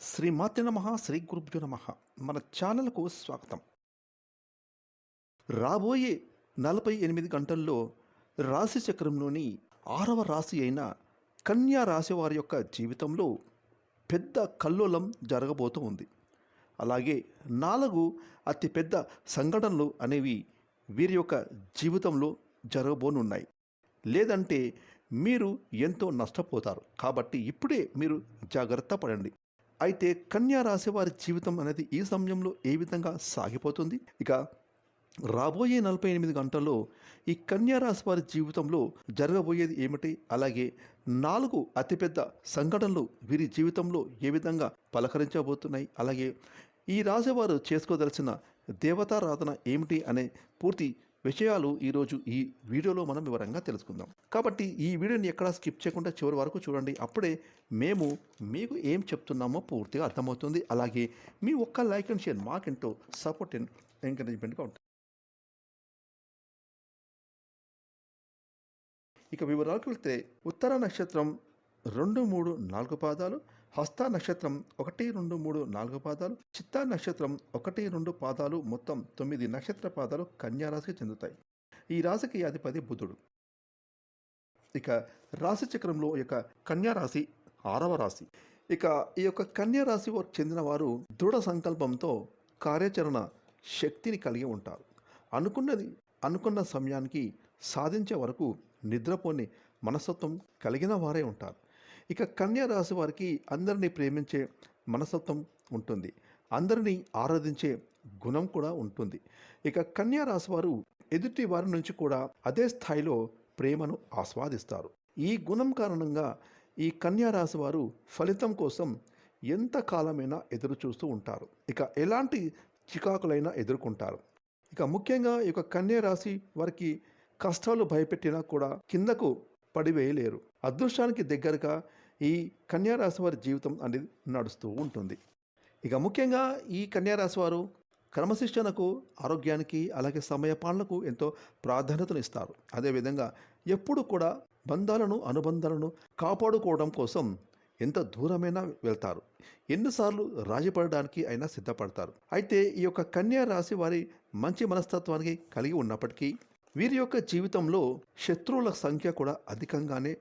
శ్రీమాతే నమ శ్రీ గురుభ్యు నమ. మన ఛానల్కు స్వాగతం. రాబోయే నలభై ఎనిమిది గంటల్లో రాశి చక్రంలోని ఆరవ రాశి అయిన కన్యా రాశి వారి యొక్క జీవితంలో పెద్ద కల్లోలం జరగబోతూ ఉంది. అలాగే నాలుగు అతిపెద్ద సంఘటనలు అనేవి వీరి యొక్క జీవితంలో జరగబోనున్నాయి. లేదంటే మీరు ఎంతో నష్టపోతారు. కాబట్టి ఇప్పుడే మీరు జాగ్రత్త పడండి. అయితే కన్యా రాశి వారి జీవితం అనేది ఈ సమయంలో ఏ విధంగా సాగిపోతుంది? ఇక రాబోయే నలభై ఎనిమిది గంటల్లో ఈ కన్యా రాశి వారి జీవితంలో జరగబోయేది ఏమిటి? అలాగే నాలుగు అతిపెద్ద సంఘటనలు వీరి జీవితంలో ఏ విధంగా పలకరించబోతున్నాయి? అలాగే ఈ రాశివారు చేసుకోదలసిన దేవతారాధన ఏమిటి? అనే పూర్తి విషయాలు ఈరోజు ఈ వీడియోలో మనం వివరంగా తెలుసుకుందాం. కాబట్టి ఈ వీడియోని ఎక్కడా స్కిప్ చేయకుండా చివరి వరకు చూడండి. అప్పుడే మేము మీకు ఏం చెప్తున్నామో పూర్తిగా అర్థమవుతుంది. అలాగే మీ ఒక్క లైక్ అండ్ షేర్ మాకెంటో సపోర్ట్ అండ్ ఎంకరేజ్మెంట్గా ఉంటుంది ఇక వివరాలకు వెళ్తే ఉత్తర నక్షత్రం రెండు మూడు నాలుగు పాదాలు హస్త నక్షత్రం ఒకటి రెండు మూడు నాలుగు పాదాలు చిత్తా నక్షత్రం ఒకటి రెండు పాదాలు మొత్తం తొమ్మిది నక్షత్ర పాదాలు కన్యారాశికి చెందుతాయి. ఈ రాశికి అధిపతి బుధుడు. ఇక రాశి చక్రంలో యొక్క కన్యారాశి ఆరవ రాశి. ఇక ఈ యొక్క కన్యారాశి వారు చెందిన వారు దృఢ సంకల్పంతో కార్యాచరణ శక్తిని కలిగి ఉంటారు. అనుకున్నది అనుకున్న సమయానికి సాధించే వరకు నిద్రపోని మనస్తత్వం కలిగిన వారే ఉంటారు. ఇక కన్యా రాశి వారికి అందరినీ ప్రేమించే మనస్తత్వం ఉంటుంది. అందరినీ ఆరాధించే గుణం కూడా ఉంటుంది. ఇక కన్యా రాశి వారు ఎదుటి వారి నుంచి కూడా అదే స్థాయిలో ప్రేమను ఆస్వాదిస్తారు. ఈ గుణం కారణంగా ఈ కన్యా రాశి వారు ఫలితం కోసం ఎంత కాలమైనా ఎదురు చూస్తూ ఉంటారు. ఇక ఎలాంటి చికాకులైనా ఎదుర్కొంటారు. ఇక ముఖ్యంగా ఈ యొక్క కన్యా రాశి వారికి కష్టాలు భయపెట్టినా కూడా కిందకు పడివేయలేరు. అదృష్టానికి దగ్గరగా ఈ కన్యారాశి వారి జీవితం అనేది నడుస్తూ ఉంటుంది. ఇక ముఖ్యంగా ఈ కన్యారాశి వారు క్రమశిక్షణకు ఆరోగ్యానికి అలాగే సమయపాలనకు ఎంతో ప్రాధాన్యతను ఇస్తారు. అదేవిధంగా ఎప్పుడు కూడా బంధాలను అనుబంధాలను కాపాడుకోవడం కోసం ఎంత దూరమైనా వెళ్తారు. ఎన్నిసార్లు రాజీపడడానికి అయినా సిద్ధపడతారు. అయితే ఈ యొక్క కన్యా రాశి వారి మంచి మనస్తత్వానికి కలిగి ఉన్నప్పటికీ వీరి యొక్క జీవితంలో శత్రువుల సంఖ్య కూడా అధికంగానే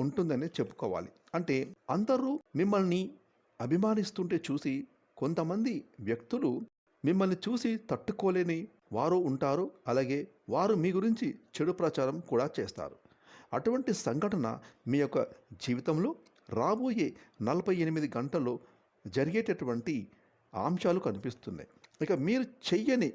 ఉంటుందని చెప్పుకోవాలి. అంటే అందరూ మిమ్మల్ని అభిమానిస్తుంటే చూసి కొంతమంది వ్యక్తులు మిమ్మల్ని చూసి తట్టుకోలేని వారు ఉంటారు. అలాగే వారు మీ గురించి చెడు ప్రచారం కూడా చేస్తారు. అటువంటి సంఘటన మీ యొక్క జీవితంలో రాబోయే నలభై ఎనిమిది గంటల్లో జరిగేటటువంటి అంశాలు కనిపిస్తున్నాయి. ఇక మీరు చెయ్యని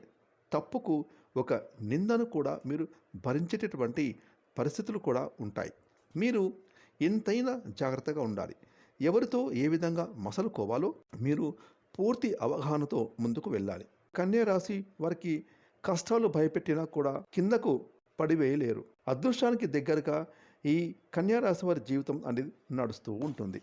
తప్పుకు ఒక నిందను కూడా మీరు భరించేటటువంటి పరిస్థితులు కూడా ఉంటాయి. మీరు ఎంతైనా జాగ్రత్తగా ఉండాలి. ఎవరితో ఏ విధంగా మసలుకోవాలో మీరు పూర్తి అవగాహనతో ముందుకు వెళ్ళాలి. కన్యా రాశి వారికి కష్టాలు భయపెట్టినా కూడా కిందకు పడివేయలేరు. అదృష్టానికి దగ్గరగా ఈ కన్యా రాశి వారి జీవితం అనేది నడుస్తూ ఉంటుంది.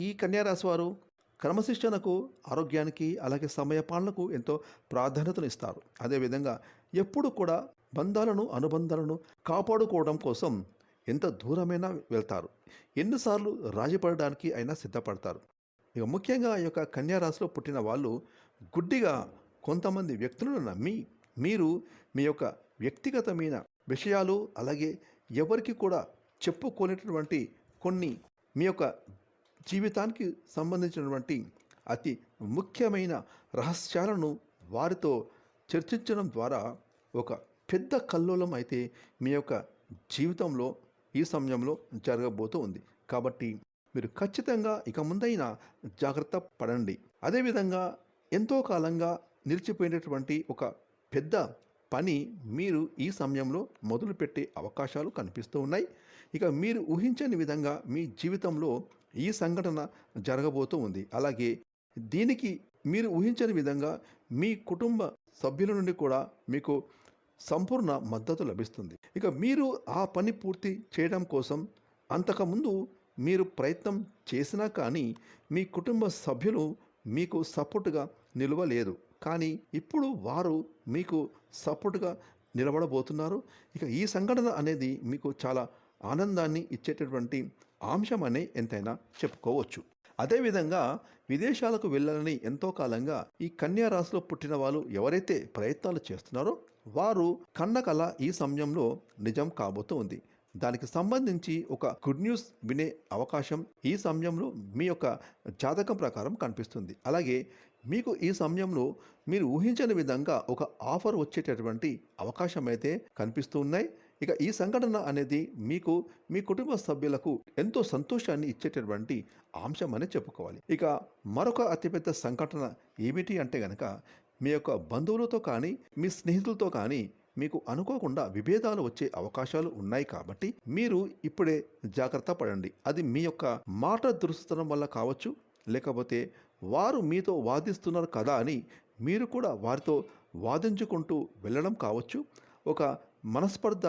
ఈ కన్యా రాశి వారు క్రమశిక్షణకు ఆరోగ్యానికి అలాగే సమయపాలనకు ఎంతో ప్రాధాన్యతను ఇస్తారు. అదేవిధంగా ఎప్పుడు కూడా బంధాలను అనుబంధాలను కాపాడుకోవడం కోసం ఎంత దూరమైనా వెళ్తారు. ఎన్నిసార్లు రాజీపడడానికి అయినా సిద్ధపడతారు. ఇక ముఖ్యంగా ఈ యొక్క కన్యారాశిలో పుట్టిన వాళ్ళు గుడ్డిగా కొంతమంది వ్యక్తులను నమ్మి మీరు మీ యొక్క వ్యక్తిగతమైన విషయాలు అలాగే ఎవరికి కూడా చెప్పుకోలేటటువంటి కొన్ని మీ యొక్క జీవితానికి సంబంధించినటువంటి అతి ముఖ్యమైన రహస్యాలను వారితో చర్చించడం ద్వారా ఒక పెద్ద కల్లోలం అయితే మీ యొక్క జీవితంలో ఈ సమయంలో జరగబోతూ ఉంది. కాబట్టి మీరు ఖచ్చితంగా ఇక ముందైనా జాగ్రత్త పడండి. అదేవిధంగా ఎంతో కాలంగా నిలిచిపోయినటువంటి ఒక పెద్ద పని మీరు ఈ సమయంలో మొదలుపెట్టే అవకాశాలు కనిపిస్తూ ఉన్నాయి. ఇక మీరు ఊహించని విధంగా మీ జీవితంలో ఈ సంఘటన జరగబోతూ ఉంది. అలాగే దీనికి మీరు ఊహించని విధంగా మీ కుటుంబ సభ్యుల నుండి కూడా మీకు సంపూర్ణ మద్దతు లభిస్తుంది. ఇక మీరు ఆ పని పూర్తి చేయడం కోసం అంతకుముందు మీరు ప్రయత్నం చేసినా కానీ మీ కుటుంబ సభ్యులు మీకు సపోర్టుగా నిలవలేదు. కానీ ఇప్పుడు వారు మీకు సపోర్టుగా నిలబడబోతున్నారు. ఇక ఈ సంఘటన అనేది మీకు చాలా ఆనందాన్ని ఇచ్చేటటువంటి అంశం అని ఎంతైనా చెప్పుకోవచ్చు. అదేవిధంగా విదేశాలకు వెళ్ళాలని ఎంతో కాలంగా ఈ కన్యా రాశిలో పుట్టిన వాళ్ళు ఎవరైతే ప్రయత్నాలు చేస్తున్నారో వారు కన్న కళ ఈ సమయంలో నిజం కాబోతూ ఉంది. దానికి సంబంధించి ఒక గుడ్ న్యూస్ వినే అవకాశం ఈ సమయంలో మీ యొక్క జాతకం ప్రకారం కనిపిస్తుంది. అలాగే మీకు ఈ సమయంలో మీరు ఊహించని విధంగా ఒక ఆఫర్ వచ్చేటటువంటి అవకాశం అయితే కనిపిస్తూ ఉన్నాయి. ఇక ఈ సంఘటన అనేది మీకు మీ కుటుంబ సభ్యులకు ఎంతో సంతోషాన్ని ఇచ్చేటటువంటి అంశం అని చెప్పుకోవాలి. ఇక మరొక అతిపెద్ద సంఘటన ఏమిటి అంటే గనక మీ యొక్క బంధువులతో కానీ మీ స్నేహితులతో కానీ మీకు అనుకోకుండా విభేదాలు వచ్చే అవకాశాలు ఉన్నాయి కాబట్టి మీరు ఇప్పుడే జాగ్రత్త పడండి. అది మీ యొక్క మాట దురుస్తనం వల్ల కావచ్చు లేకపోతే వారు మీతో వాదిస్తున్నారు కదా అని మీరు కూడా వారితో వాదించుకుంటూ వెళ్ళడం కావచ్చు. ఒక మనస్పర్ధ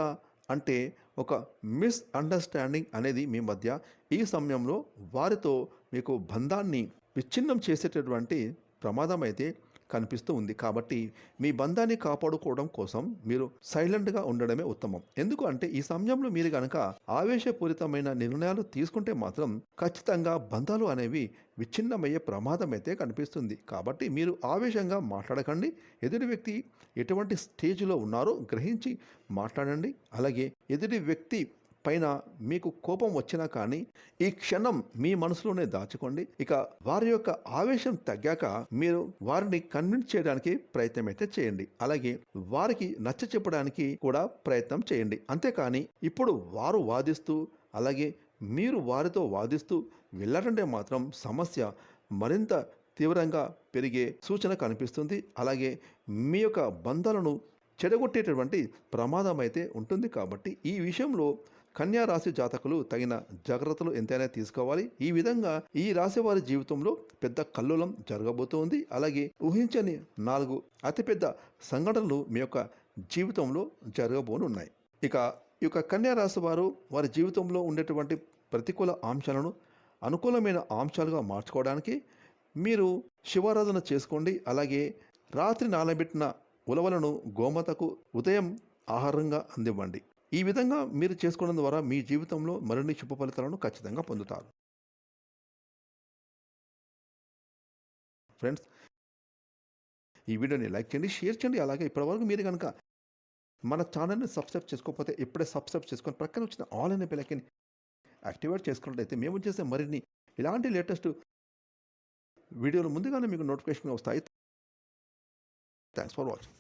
అంటే ఒక మిస్ అండర్స్టాండింగ్ అనేది మీ మధ్య ఈ సమయంలో వారితో మీకు బంధాన్ని విచ్ఛిన్నం చేసేటటువంటి ప్రమాదం అయితే కనిపిస్తూ ఉంది. కాబట్టి మీ బంధాన్ని కాపాడుకోవడం కోసం మీరు సైలెంట్గా ఉండడమే ఉత్తమం. ఎందుకు అంటే ఈ సమయంలో మీరు కనుక ఆవేశపూరితమైన నిర్ణయాలు తీసుకుంటే మాత్రం ఖచ్చితంగా బంధాలు అనేవి విచ్ఛిన్నమయ్యే ప్రమాదం అయితే కనిపిస్తుంది. కాబట్టి మీరు ఆవేశంగా మాట్లాడకండి. ఎదుటి వ్యక్తి ఎటువంటి స్టేజ్లో ఉన్నారో గ్రహించి మాట్లాడండి. అలాగే ఎదుటి వ్యక్తి పైన మీకు కోపం వచ్చినా కానీ ఈ క్షణం మీ మనసులోనే దాచుకోండి. ఇక వారి యొక్క ఆవేశం తగ్గాక మీరు వారిని కన్విన్స్ చేయడానికి ప్రయత్నం అయితే చేయండి. అలాగే వారికి నచ్చ చెప్పడానికి కూడా ప్రయత్నం చేయండి. అంతేకాని ఇప్పుడు వారు వాదిస్తూ అలాగే మీరు వారితో వాదిస్తూ వెళ్ళారంటే మాత్రం సమస్య మరింత తీవ్రంగా పెరిగే సూచన కనిపిస్తుంది. అలాగే మీ యొక్క బంధాలను చెడగొట్టేటటువంటి ప్రమాదం అయితే ఉంటుంది. కాబట్టి ఈ విషయంలో కన్యా రాశి జాతకులు తగిన జాగ్రత్తలు ఎంతైనా తీసుకోవాలి. ఈ విధంగా ఈ రాశి వారి జీవితంలో పెద్ద కల్లోలం జరగబోతోంది. అలాగే ఊహించని నాలుగు అతిపెద్ద సంఘటనలు మీ యొక్క జీవితంలో జరగబోనున్నాయి. ఇక ఈ యొక్క కన్యా రాశి వారు వారి జీవితంలో ఉండేటువంటి ప్రతికూల అంశాలను అనుకూలమైన అంశాలుగా మార్చుకోవడానికి మీరు శివారాధన చేసుకోండి. అలాగే రాత్రి నానబెట్టిన ఉలవలను గోమతకు ఉదయం ఆహారంగా అందివ్వండి. ఈ విధంగా మీరు చేసుకోవడం ద్వారా మీ జీవితంలో మరిన్ని శుభ ఫలితాలను ఖచ్చితంగా పొందుతారు. ఫ్రెండ్స్ ఈ వీడియోని లైక్ చేయండి షేర్ చేయండి. అలాగే ఇప్పటివరకు మీరు కనుక మన ఛానల్ని సబ్స్క్రైబ్ చేసుకోకపోతే ఇప్పుడే సబ్స్క్రైబ్ చేసుకొని ప్రక్కన వచ్చిన ఆల్ అనే బెలైకన్ యాక్టివేట్ చేసుకున్నట్లయితే మేము చేసే మరిన్ని ఇలాంటి లేటెస్ట్ వీడియోలు ముందుగానే మీకు నోటిఫికేషన్ వస్తాయి. Thanks for watching.